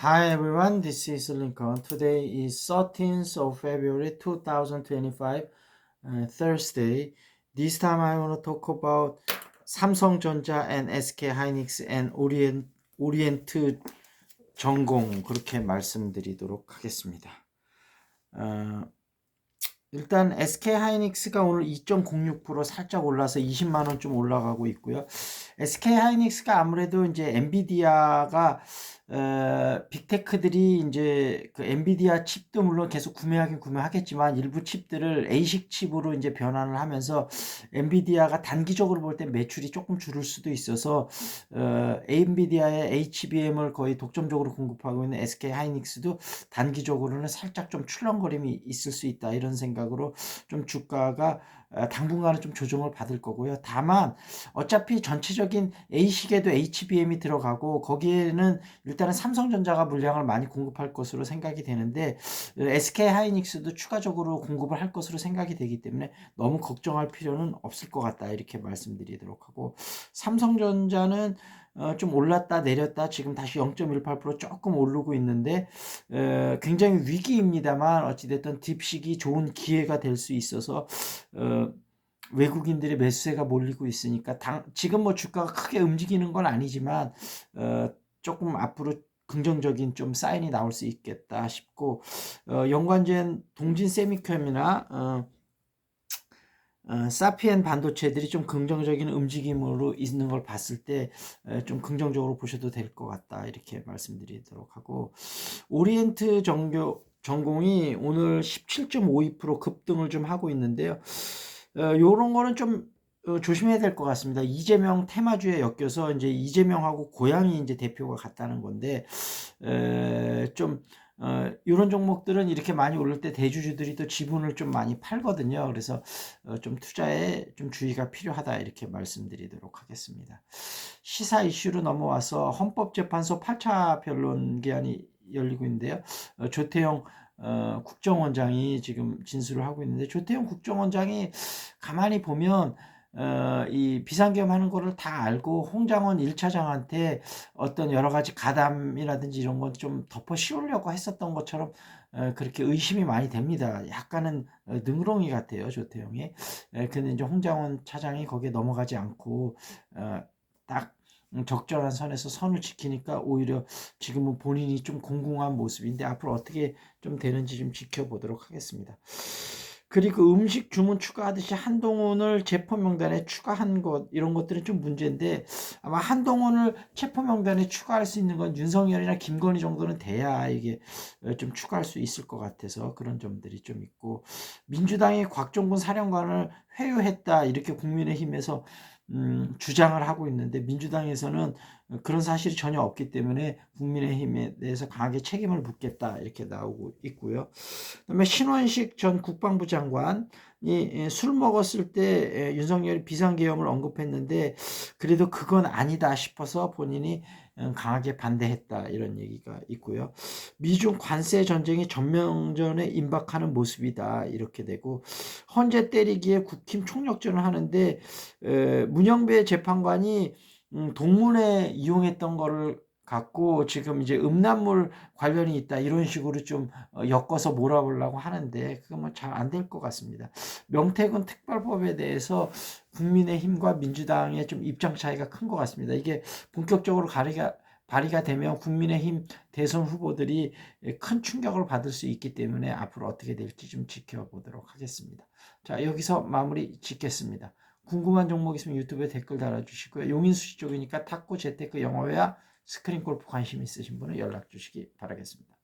Hi everyone, this is Lincoln. Today is 13th of February 2025, uh, Thursday. This time I want to talk about 삼성전자 and SK hynix and Orient, Orient 전공 그렇게 말씀드리도록 하겠습니다. 어, 일단 SK 하이닉스가 오늘 2.06% 살짝 올라서 20만 원 좀 올라가고 있고요. SK 하이닉스가 아무래도 이제 엔비디아가 어, 빅테크들이 이제 그 엔비디아 칩도 물론 계속 구매하긴 구매하겠지만 일부 칩들을 A식 칩으로 이제 변환을 하면서 엔비디아가 단기적으로 볼 때 매출이 조금 줄을 수도 있어서 어, 엔비디아의 HBM을 거의 독점적으로 공급하고 있는 SK 하이닉스도 단기적으로는 살짝 좀 출렁거림이 있을 수 있다 이런 생각 으로 좀 주가가 어, 당분간은 좀 조정을 받을 거고요. 다만 어차피 전체적인 A식에도 HBM이 들어가고 거기에는 일단은 삼성전자가 물량을 많이 공급할 것으로 생각이 되는데 SK 하이닉스도 추가적으로 공급을 할 것으로 생각이 되기 때문에 너무 걱정할 필요는 없을 것 같다 이렇게 말씀드리도록 하고 삼성전자는 어, 좀 올랐다 내렸다 지금 다시 0.18% 조금 오르고 있는데 어, 굉장히 위기입니다만 어찌됐든 딥식이 좋은 기회가 될 수 있어서 어, 외국인들의 매수세가 몰리고 있으니까 당, 지금 뭐 주가가 크게 움직이는 건 아니지만 어, 조금 앞으로 긍정적인 좀 사인이 나올 수 있겠다 싶고 어, 연관된 동진 세미컴이나 어, 어, 사피엔 반도체들이 좀 긍정적인 움직임으로 있는 걸 봤을 때 좀 긍정적으로 보셔도 될 것 같다 이렇게 말씀드리도록 하고 오리엔트 정교 전공이 오늘 17.52% 급등을 좀 하고 있는데요. 어, 요런 거는 좀 어, 조심해야 될 것 같습니다. 이재명 테마주에 엮여서 이제 이재명하고 고양이 이제 대표가 같다는 건데 에, 좀 어, 이런 종목들은 이렇게 많이 오를 때 대주주들이 또 지분을 좀 많이 팔거든요. 그래서 어, 좀 투자에 좀 주의가 필요하다 이렇게 말씀드리도록 하겠습니다. 시사 이슈로 넘어와서 헌법재판소 8차 변론 기한이 열리고 있는데요. 어, 조태영 어, 국정원장이 지금 진술을 하고 있는데 조태영 국정원장이 가만히 보면 어, 이 비상계엄 하는 거를 다 알고 홍장원 1차장한테 어떤 여러 가지 가담이라든지 이런 건 좀 덮어 씌우려고 했었던 것처럼 어, 그렇게 의심이 많이 됩니다. 약간은 어, 능롱이 같아요, 조태영이. 에, 근데 이제 홍장원 차장이 거기에 넘어가지 않고 어, 딱 적절한 선에서 선을 지키니까 오히려 지금은 본인이 좀 공공한 모습인데 앞으로 어떻게 좀 되는지 좀 지켜보도록 하겠습니다. 그리고 음식 주문 추가하듯이 한동훈을 체포 명단에 추가한 것 이런 것들은 좀 문제인데 아마 한동훈을 체포 명단에 추가할 수 있는 건 윤석열이나 김건희 정도는 돼야 이게 좀 추가할 수 있을 것 같아서 그런 점들이 좀 있고 민주당이 곽종근 사령관을 회유했다 이렇게 국민의힘에서 음, 주장을 하고 있는데 민주당에서는 그런 사실이 전혀 없기 때문에 국민의힘에 대해서 강하게 책임을 묻겠다 이렇게 나오고 있고요. 그다음에 신원식 전 국방부 장관이 술 먹었을 때 윤석열이 비상계엄을 언급했는데 그래도 그건 아니다 싶어서 본인이 음, 강하게 반대했다 이런 얘기가 있고요. 미중 관세 전쟁이 전면전에 임박하는 모습이다 이렇게 되고 헌재 때리기에 국힘 총력전을 하는데 문영배 재판관이 음, 동문회 이용했던 거를 갖고 지금 이제 음란물 관련이 있다 이런 식으로 좀 어, 엮어서 몰아보려고 하는데 그건 뭐 잘 안 될 것 같습니다. 명태균 특별법에 대해서 국민의힘과 민주당의 좀 입장 차이가 큰 것 같습니다. 이게 본격적으로 가리가 발의가 되면 국민의힘 대선 후보들이 큰 충격을 받을 수 있기 때문에 앞으로 어떻게 될지 좀 지켜보도록 하겠습니다. 자 여기서 마무리 짓겠습니다. 궁금한 종목 있으면 유튜브에 댓글 달아주시고요. 용인수시 쪽이니까 탁구, 재테크, 영어회화, 스크린 골프 관심 있으신 분은 연락 주시기 바라겠습니다.